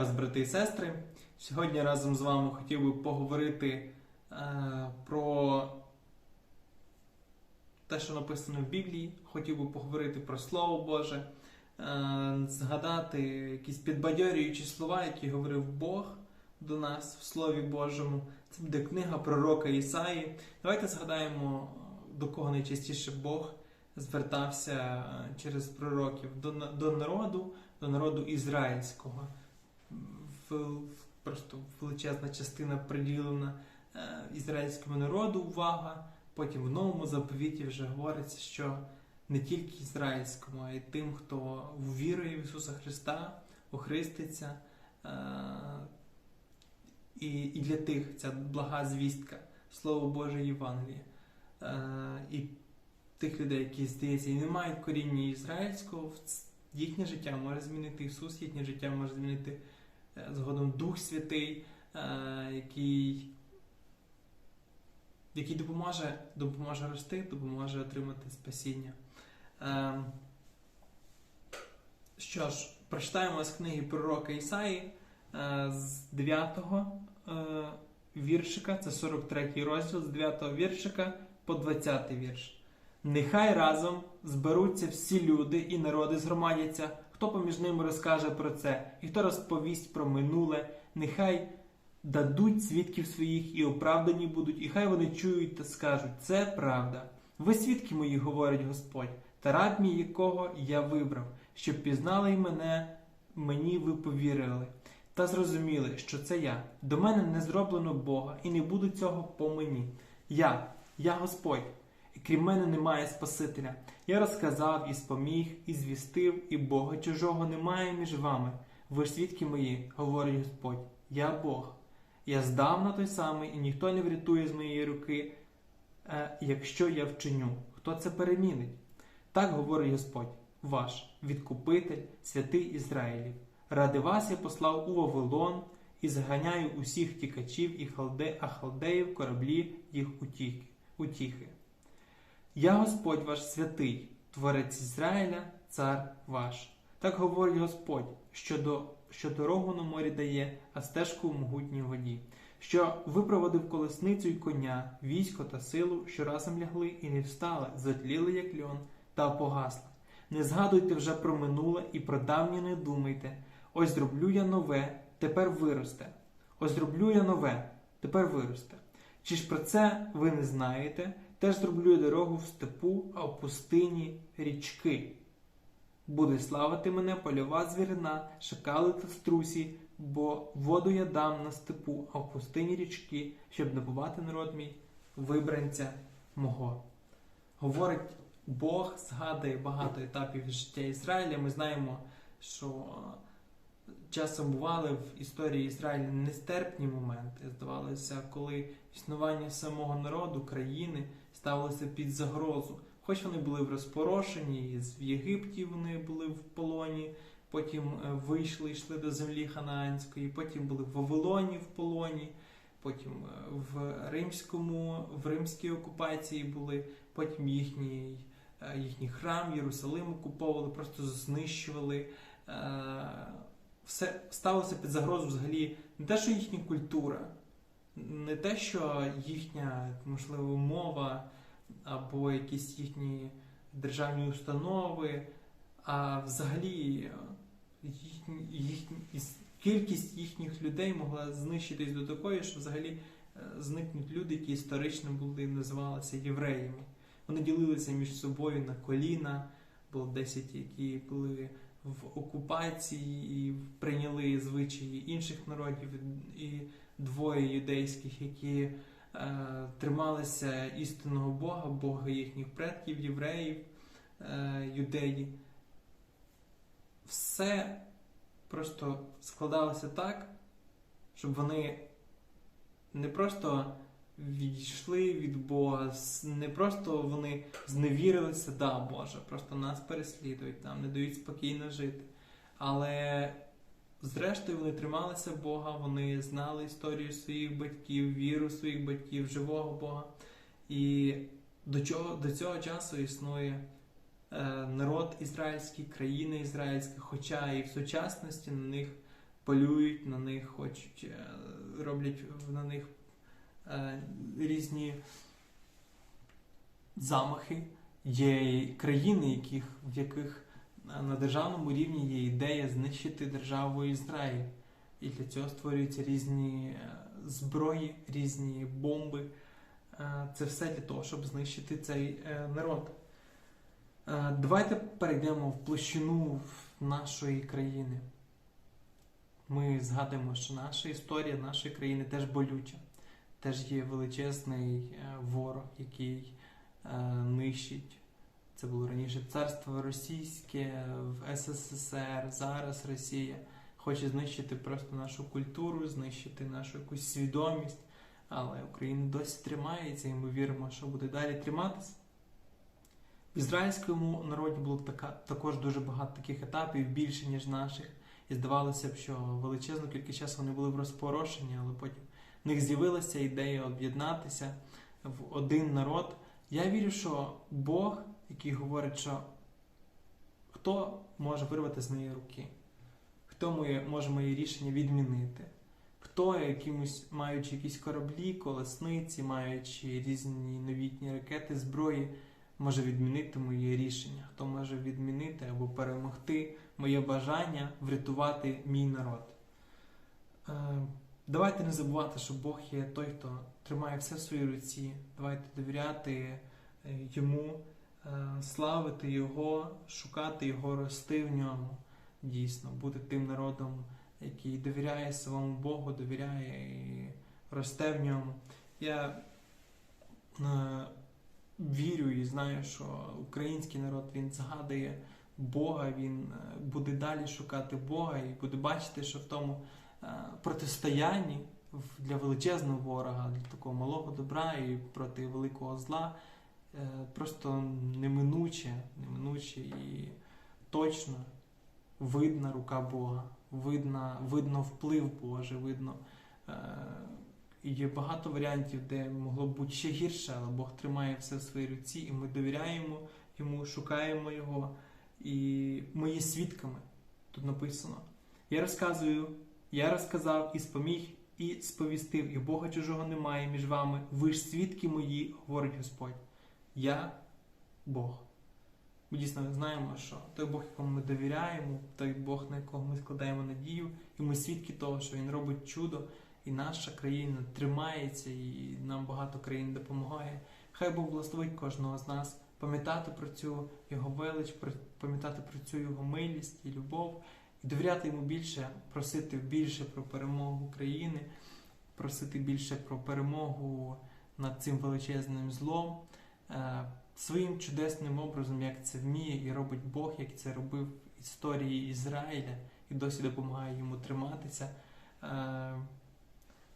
вас, брати і сестри. Сьогодні разом з вами хотів би поговорити е, про те, що написано в Біблії. Хотів би поговорити про Слово Боже, е, згадати якісь підбадьорюючі слова, які говорив Бог до нас в Слові Божому. Це буде книга пророка Ісаї. Давайте згадаємо, до кого найчастіше Бог звертався е, через пророків до, до народу, до народу ізраїльського просто величезна частина приділена е, ізраїльському народу увага. Потім в новому заповіті вже говориться, що не тільки ізраїльському, а й тим, хто вірує в Ісуса Христа, охриститься. Е, і, і для тих ця блага звістка, Слово Боже Євангеліє. Е, і тих людей, які здається, і не мають коріння ізраїльського, їхнє життя може змінити Ісус, їхнє життя може змінити згодом Дух Святий, е, який, який допоможе, допоможе рости, допоможе отримати спасіння. Е, Що ж, прочитаємо з книги пророка Ісаї е, з 9 е, віршика, це 43 розділ, з 9 віршика по 20 вірш. Нехай разом зберуться всі люди і народи згромадяться, хто поміж ними розкаже про це, і хто розповість про минуле, нехай дадуть свідків своїх і оправдані будуть, і хай вони чують та скажуть, це правда. Ви свідки мої, говорить Господь, та раб мій, якого я вибрав, щоб пізнали й мене, мені ви повірили. Та зрозуміли, що це я. До мене не зроблено Бога, і не буде цього по мені. Я, я Господь, і крім мене немає Спасителя. Я розказав і споміг, і звістив, і Бога чужого немає між вами. Ви ж свідки мої, говорить Господь, я Бог. Я здавна той самий, і ніхто не врятує з моєї руки, е, якщо я вчиню. Хто це перемінить? Так говорить Господь, ваш відкупитель, святий Ізраїлів. Ради вас я послав у Вавилон і заганяю усіх тікачів і халде, а халдеїв кораблі їх утіхи. Я Господь ваш святий, Творець Ізраїля, цар ваш. Так говорить Господь, що, до, що дорогу на морі дає, а стежку в могутній воді, що випроводив колесницю й коня, військо та силу, що разом лягли і не встали, затліли, як льон, та погасли. Не згадуйте вже про минуле і про давнє не думайте. Ось зроблю я нове, тепер виросте. Ось зроблю я нове, тепер виросте. Чи ж про це ви не знаєте? Теж зроблю я дорогу в степу, а в пустині річки. Буде славити мене польова звірина, шакали та струсі, бо воду я дам на степу, а в пустині річки, щоб напувати народ мій вибранця мого. Говорить Бог, згадує багато етапів життя Ізраїля. Ми знаємо, що е, часом бували в історії Ізраїля нестерпні моменти. Здавалося, коли існування самого народу, країни ставилося під загрозу. Хоч вони були в розпорошенні, в Єгипті вони були в полоні, потім е, вийшли, йшли до землі Ханаанської, потім були в Вавилоні в полоні, потім е, в римському, в римській окупації були, потім їхній, е, їхній храм, Єрусалим окуповували, просто знищували. Все ставилося під загрозу взагалі не те, що їхня культура, не те, що їхня, можливо, мова або якісь їхні державні установи, а взагалі їхні, їхні, кількість їхніх людей могла знищитись до такої, що взагалі е, зникнуть люди, які історично були називалися євреями. Вони ділилися між собою на коліна, було 10, які були в окупації і прийняли звичаї інших народів, і двоє юдейських, які е, трималися істинного Бога, Бога їхніх предків, євреїв, е, юдеї. Все просто складалося так, щоб вони не просто відійшли від Бога, не просто вони зневірилися, да, Боже, просто нас переслідують, нам не дають спокійно жити. Але зрештою вони трималися Бога, вони знали історію своїх батьків, віру своїх батьків, живого Бога. І до, чого, до цього часу існує е, народ ізраїльський, країна ізраїльська, хоча і в сучасності на них полюють, на них хочуть, е, роблять на них е, різні замахи. Є країни, яких, в яких на державному рівні є ідея знищити державу Ізраїль. І для цього створюються різні е, зброї, різні бомби. Е, Це все для того, щоб знищити цей е, народ. Давайте перейдемо в площину нашої країни. Ми згадуємо, що наша історія нашої країни теж болюча, теж є величезний ворог, який нищить. Це було раніше царство російське в СССР, зараз Росія хоче знищити просто нашу культуру, знищити нашу якусь свідомість. Але Україна досі тримається, і ми віримо, що буде далі триматися. В ізраїльському народі було така, також дуже багато таких етапів, більше, ніж наших. І здавалося б, що величезну кількість часу вони були в розпорошенні, але потім в них з'явилася ідея об'єднатися в один народ. Я вірю, що Бог, який говорить, що хто може вирвати з моєї руки, хто може мої рішення відмінити, хто якимось, маючи якісь кораблі, колесниці, маючи різні новітні ракети, зброї, може відмінити моє рішення, хто може відмінити або перемогти моє бажання врятувати мій народ. Е, Давайте не забувати, що Бог є той, хто тримає все в своїй руці. Давайте довіряти е, йому, славити Його, шукати Його, рости в ньому. Дійсно, бути тим народом, який довіряє своєму Богу, довіряє і росте в ньому. Я е, вірю і знаю, що український народ він згадує Бога, він е, буде далі шукати Бога і буде бачити, що в тому е, протистоянні для величезного ворога, для такого малого добра і проти великого зла е, просто неминуче, неминуче і точно видна рука Бога, видно, видно вплив Божий, видно. Е, є багато варіантів, де могло б бути ще гірше, але Бог тримає все в своїй руці, і ми довіряємо йому, шукаємо його. І ми є свідками. Тут написано. Я розказую, я розказав і споміг, і сповістив, і Бога чужого немає між вами. Ви ж свідки мої, говорить Господь. Я Бог. Ми дійсно знаємо, що той Бог, якому ми довіряємо, той Бог, на якого ми складаємо надію, і ми свідки того, що Він робить чудо, і наша країна тримається, і нам багато країн допомагає. Хай Бог благословить кожного з нас пам'ятати про цю його велич, пам'ятати про цю його милість і любов, і довіряти йому більше, просити більше про перемогу України, просити більше про перемогу над цим величезним злом. Е, Своїм чудесним образом, як це вміє і робить Бог, як це робив в історії Ізраїля, і досі допомагає йому триматися. Е,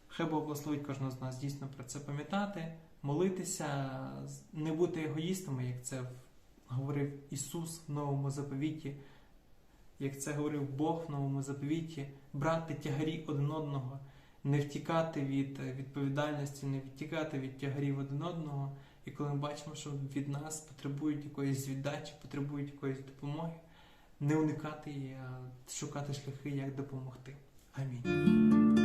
Хай Бог благословить кожного з нас дійсно про це пам'ятати, молитися, не бути егоїстами, як це говорив Ісус в Новому заповіті, як це говорив Бог в Новому заповіті, брати тягарі один одного, не втікати від е, відповідальності, не втікати від тягарів один одного. І коли ми бачимо, що від нас потребують якоїсь віддачі, потребують якоїсь допомоги, не уникати її, а шукати шляхи, як допомогти. Амінь.